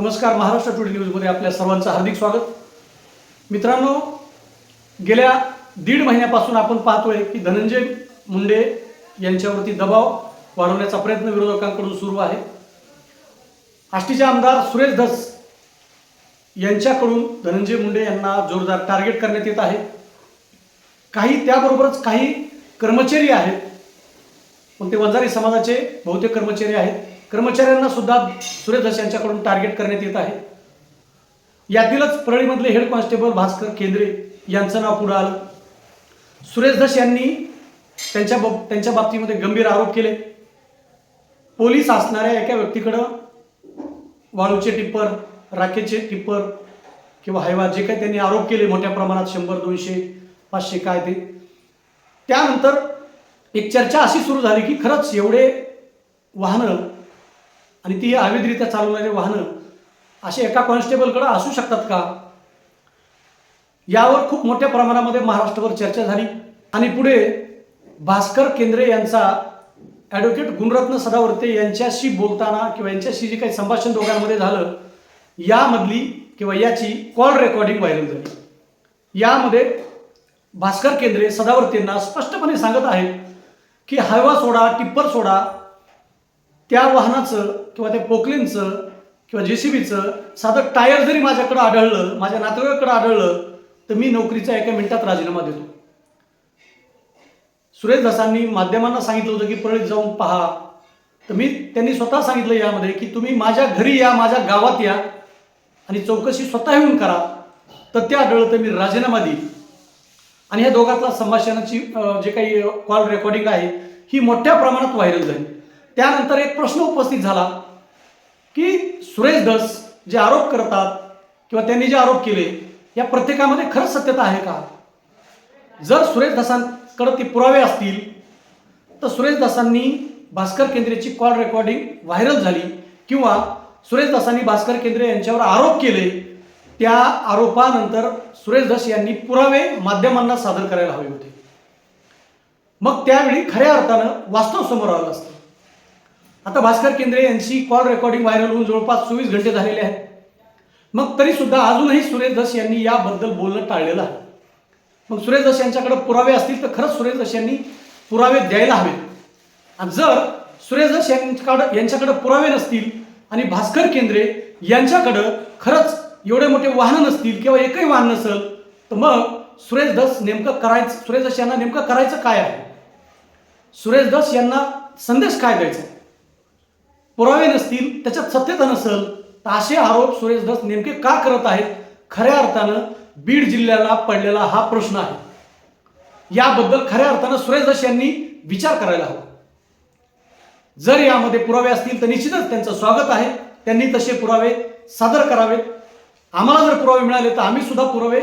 नमस्कार महाराष्ट्र टुडे न्यूजमध्ये आपल्या सर्वांचं हार्दिक स्वागत. मित्रांनो गेल्या दीड महिन्यापासून आपण पाहतोय की धनंजय मुंडे यांच्यावरती दबाव वाढवण्याचा प्रयत्न विरोधकांकडून सुरू आहे. आष्टीचे आमदार सुरेश धस यांच्याकडून धनंजय मुंडे यांना जोरदार टार्गेट करण्यात येत आहे. काही त्याबरोबरच काही कर्मचारी आहेत. पण ते वंजारी समाजाचे बहुतेक कर्मचारी आहेत. कर्मचाऱ्यांना सुद्धा सुरेश यांच्याकडून टार्गेट करण्यात येत आहे. यातीलच परळीमधले हेड कॉन्स्टेबल भास्कर केंद्रे यांचं नाव पुढं आलं. सुरेश धस यांनी त्यांच्या बाब त्यांच्या बाबतीमध्ये गंभीर आरोप केले. पोलीस असणाऱ्या एका व्यक्तीकडं वाळूचे टिप्पर राखेचे टिप्पर किंवा हायवा जे काही त्यांनी आरोप केले मोठ्या प्रमाणात शंभर दोनशे पाचशे काय ते. त्यानंतर एक चर्चा अशी सुरू झाली की खरंच एवढे वाहनं आणि ती अवैधरित्या चालवणारी वाहनं असे एका कॉन्स्टेबलकडे असू शकतात का? यावर खूप मोठ्या प्रमाणामध्ये महाराष्ट्रावर चर्चा झाली. आणि पुढे भास्कर केंद्रे यांचा ॲडव्होकेट गुणरत्न सदावर्ते यांच्याशी बोलताना किंवा यांच्याशी जे काही संभाषण दोघांमध्ये झालं यामधली किंवा याची कॉल रेकॉर्डिंग व्हायरल झाली. यामध्ये भास्कर केंद्रे सदावर्तेंना स्पष्टपणे सांगत आहेत की हवा सोडा टिप्पर सोडा त्या वाहनाचं किंवा त्या पोकलेनचं किंवा जे सी बीचं साधं टायर जरी माझ्याकडं आढळलं माझ्या नातेवाईकडं आढळलं तर मी नोकरीचा एका मिनिटात राजीनामा देतो. सुरेश दासांनी माध्यमांना सांगितलं होतं की परळीत जाऊन पहा. तर मी त्यांनी स्वतः सांगितलं यामध्ये की तुम्ही माझ्या घरी या माझ्या गावात या आणि चौकशी स्वतः येऊन करा. तर ते आढळलं तर मी राजीनामा देईल आणि ह्या दोघातला संभाषणाची जे काही कॉल रेकॉर्डिंग आहे ही मोठ्या प्रमाणात व्हायरल झाली. त्यानंतर एक प्रश्न उपस्थित झाला की सुरेश धस जे आरोप करतात किंवा त्यांनी जे आरोप केले या प्रत्येकामध्ये खरंच सत्यता आहे का? जर सुरेश दासांकडे ते पुरावे असतील तर सुरेश दासांनी भास्कर केंद्रेची कॉल रेकॉर्डिंग व्हायरल झाली किंवा सुरेश दासांनी भास्कर केंद्रे यांच्यावर आरोप केले त्या आरोपानंतर सुरेश दस यांनी पुरावे माध्यमांना सादर करायला हवे होते. मग त्यावेळी खऱ्या अर्थानं वास्तव समोर आलं असतं. आता भास्कर केंद्रे यांची कॉल रेकॉर्डिंग व्हायरल होऊन जवळपास चोवीस घंटे झालेले आहेत. मग तरी सुद्धा अजूनही सुरेश दस यांनी याबद्दल बोलणं टाळलेलं आहे. मग सुरेश दस यांच्याकडे पुरावे असतील तर खरंच सुरेश दस यांनी पुरावे द्यायला हवेत. आणि जर सुरेश दस यांच्याकडं यांच्याकडे पुरावे नसतील आणि भास्कर केंद्रे यांच्याकडं खरंच एवढे मोठे वाहनं नसतील किंवा एकही वाहन नसेल तर मग सुरेश दस नेमकं करायचं सुरेश दस यांना नेमकं करायचं काय आहे? सुरेश दस यांना संदेश काय द्यायचा? पुरावे नसतील त्याच्यात सत्यता नसेल तर असे आरोप सुरेश धस नेमके का करत आहेत? खऱ्या अर्थानं बीड जिल्ह्याला पडलेला हा प्रश्न आहे. याबद्दल खऱ्या अर्थानं सुरेश धस यांनी विचार करायला हवा. जर यामध्ये पुरावे असतील तर निश्चितच त्यांचं स्वागत आहे. त्यांनी तसे पुरावे सादर करावेत. आम्हाला जर पुरावे मिळाले तर आम्ही सुद्धा पुरावे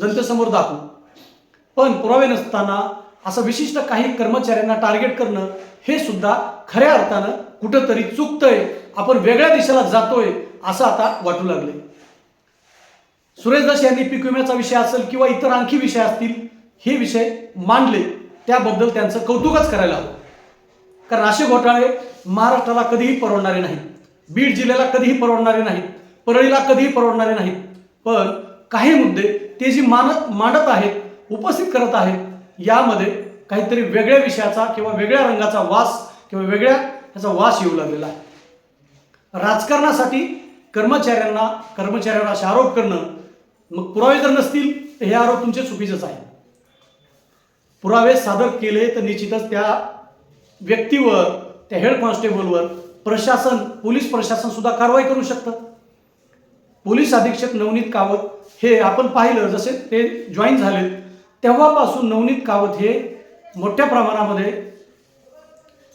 जनतेसमोर दाखवू. पण पुरावे नसताना असं विशिष्ट काही कर्मचाऱ्यांना टार्गेट करणं हे सुद्धा खऱ्या अर्थानं कुठंतरी चुकतंय. आपण वेगळ्या दिशेला जातोय असं आता वाटू लागले सुरेश दास यांनी पीक विम्याचा विषय असेल किंवा इतर आणखी विषय असतील हे विषय मांडले. त्याबद्दल त्यांचं कौतुकच करायला हवं. कारण असे घोटाळे महाराष्ट्राला कधीही परवडणारे नाहीत. बीड जिल्ह्याला कधीही परवडणारे नाहीत. परळीला कधीही परवडणारे नाहीत. पण काही मुद्दे ते जी मानत मांडत आहेत उपस्थित करत आहेत यामध्ये काहीतरी वेगळ्या विषयाचा किंवा वेगळ्या रंगाचा वास किंवा वेगळ्या ह्याचा वास येऊ लागलेला. आहे राजकारणासाठी कर्मचाऱ्यांना कर्मचाऱ्यांवर असे आरोप करणं मग पुरावे जर नसतील तर हे आरोप तुमचे चुकीचेच आहे पुरावे सादर केले तर निश्चितच त्या व्यक्तीवर त्या हेड कॉन्स्टेबलवर प्रशासन पोलीस प्रशासन सुद्धा कारवाई करू शकतं. पोलीस अधीक्षक नवनीत कावत हे आपण पाहिलं जसे ते जॉईन झाले तेव्हापासून नवनीत कावत हे मोठ्या प्रमाणामध्ये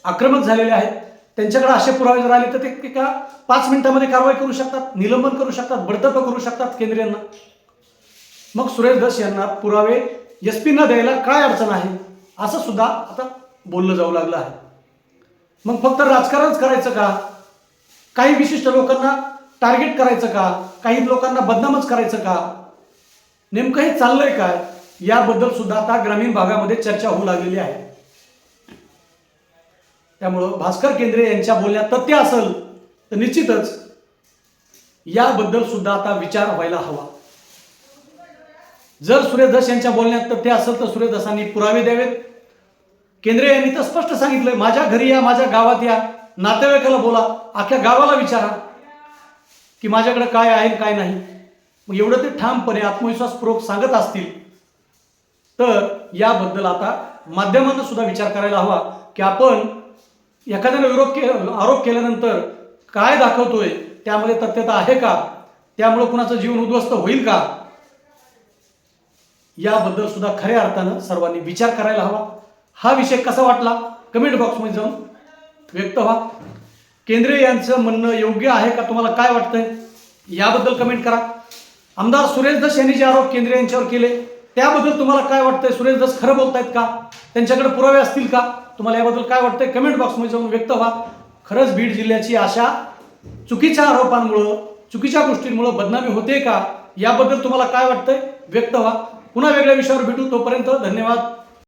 आक्रमक झालेले आहेत. त्यांच्याकडे असे पुरावे जर आले तर ते एका पाच मिनिटामध्ये कारवाई करू शकतात निलंबन करू शकतात बडतर्फ करू शकतात केंद्रीयांना. मग सुरेश धस यांना पुरावे एस पींना द्यायला काय अडचण आहे? असं सुद्धा आता बोललं जाऊ लागलं आहे. मग फक्त राजकारणच करायचं का? काही विशिष्ट लोकांना टार्गेट करायचं का? काही लोकांना बदनामच करायचं का? नेमकं हे चाललंय काय? याबद्दल सुद्धा आता ग्रामीण भागामध्ये चर्चा होऊ लागलेली आहे. त्यामुळं भास्कर केंद्रे यांच्या बोलण्यात तथ्य असेल तर निश्चितच याबद्दल सुद्धा आता विचार व्हायला हवा. जर सुरेश यांच्या बोलण्यात तथ्य असेल तर सुरेश पुरावे द्यावेत. केंद्रे यांनी तर स्पष्ट सांगितलंय माझ्या घरी या माझ्या गावात या. नातेवाईकाला बोला अख्ख्या गावाला विचारा की माझ्याकडे काय आहे काय नाही. मग एवढं ते ठामपणे आत्मविश्वासपूर्वक सांगत असतील तर याबद्दल आता माध्यमांना सुद्धा विचार करायला हवा की आपण एखाद्याने विरोध के आरोप केल्यानंतर काय दाखवतोय? त्यामध्ये तथ्यता आहे का? त्यामुळे कुणाचं जीवन उद्ध्वस्त होईल का? याबद्दल सुद्धा खऱ्या अर्थानं सर्वांनी विचार करायला हवा. हा विषय कसा वाटला? कमेंट बॉक्समध्ये जाऊन व्यक्त व्हा. केंद्रे यांचं म्हणणं योग्य आहे का? तुम्हाला काय वाटतंय? याबद्दल कमेंट करा. आमदार सुरेश दश यांनी जे आरोप केंद्रे यांच्यावर केले त्याबद्दल तुम्हाला काय वाटतंय? सुरेश दास खरं बोलतायत का? त्यांच्याकडे पुरावे असतील का? तुम्हाला याबद्दल काय वाटतंय? कमेंट बॉक्समध्ये जाऊन व्यक्त व्हा. खरंच बीड जिल्ह्याची आशा चुकीच्या आरोपांमुळं चुकीच्या गोष्टींमुळं बदनामी होते का? याबद्दल तुम्हाला काय वाटतंय? व्यक्त व्हा. पुन्हा वेगळ्या विषयावर भेटू. तोपर्यंत धन्यवाद.